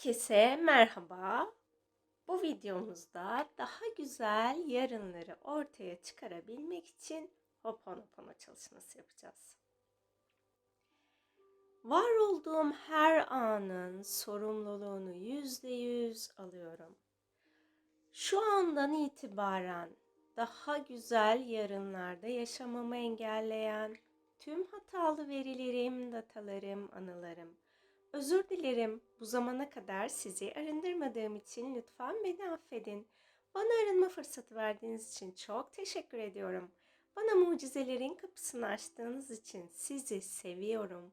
Herkese merhaba. Bu videomuzda daha güzel yarınları ortaya çıkarabilmek için Hoponopono çalışması yapacağız. Var olduğum her anın sorumluluğunu yüzde yüz alıyorum. Şu andan itibaren daha güzel yarınlarda yaşamamı engelleyen tüm hatalı verilerim, datalarım, anılarım, Özür dilerim. Bu zamana kadar sizi arındırmadığım için lütfen beni affedin. Bana arınma fırsatı verdiğiniz için çok teşekkür ediyorum. Bana mucizelerin kapısını açtığınız için sizi seviyorum.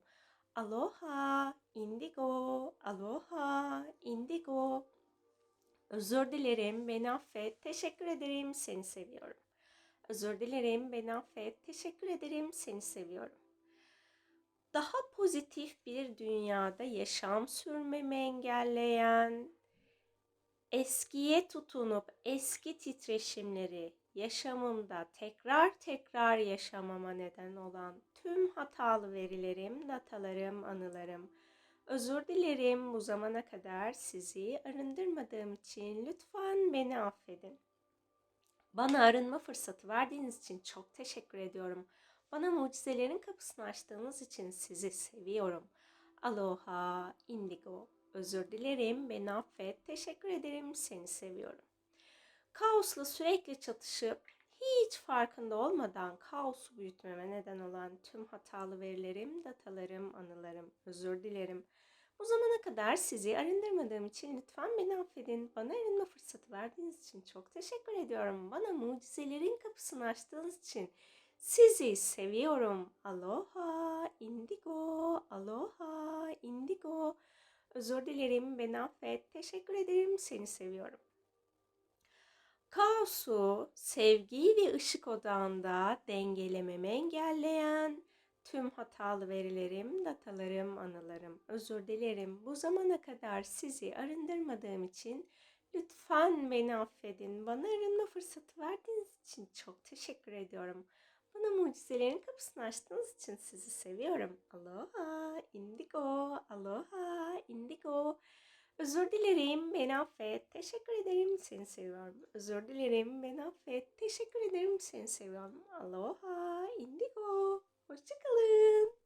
Aloha, indigo, aloha, indigo. Özür dilerim, beni affet. Teşekkür ederim, seni seviyorum. Özür dilerim, beni affet. Teşekkür ederim, seni seviyorum daha pozitif bir dünyada yaşam sürmemi engelleyen, eskiye tutunup eski titreşimleri yaşamımda tekrar tekrar yaşamama neden olan tüm hatalı verilerim, datalarım, anılarım. Özür dilerim bu zamana kadar sizi arındırmadığım için lütfen beni affedin. Bana arınma fırsatı verdiğiniz için çok teşekkür ediyorum. Bana mucizelerin kapısını açtığınız için sizi seviyorum. Aloha, indigo. Özür dilerim, beni affet. Teşekkür ederim, seni seviyorum. Kaosla sürekli çatışıp hiç farkında olmadan kaosu büyütmeme neden olan tüm hatalı verilerim, datalarım, anılarım. Özür dilerim. Bu zamana kadar sizi arındırmadığım için lütfen beni affedin. Bana arınma fırsatı verdiğiniz için çok teşekkür ediyorum. Bana mucizelerin kapısını açtığınız için sizi seviyorum. Aloha, indigo, aloha, indigo. Özür dilerim, beni affet. Teşekkür ederim, seni seviyorum. Kaosu sevgi ve ışık odağında dengelememi engelleyen tüm hatalı verilerim, datalarım, anılarım. Özür dilerim. Bu zamana kadar sizi arındırmadığım için lütfen beni affedin. Bana arınma fırsatı verdiğiniz için çok teşekkür ediyorum. Bana mucizelerin kapısını açtığınız için sizi seviyorum. Aloha, indigo, aloha, indigo. Özür dilerim, beni affet. Teşekkür ederim, seni seviyorum. Özür dilerim, beni affet. Teşekkür ederim, seni seviyorum. Aloha, indigo. Hoşçakalın.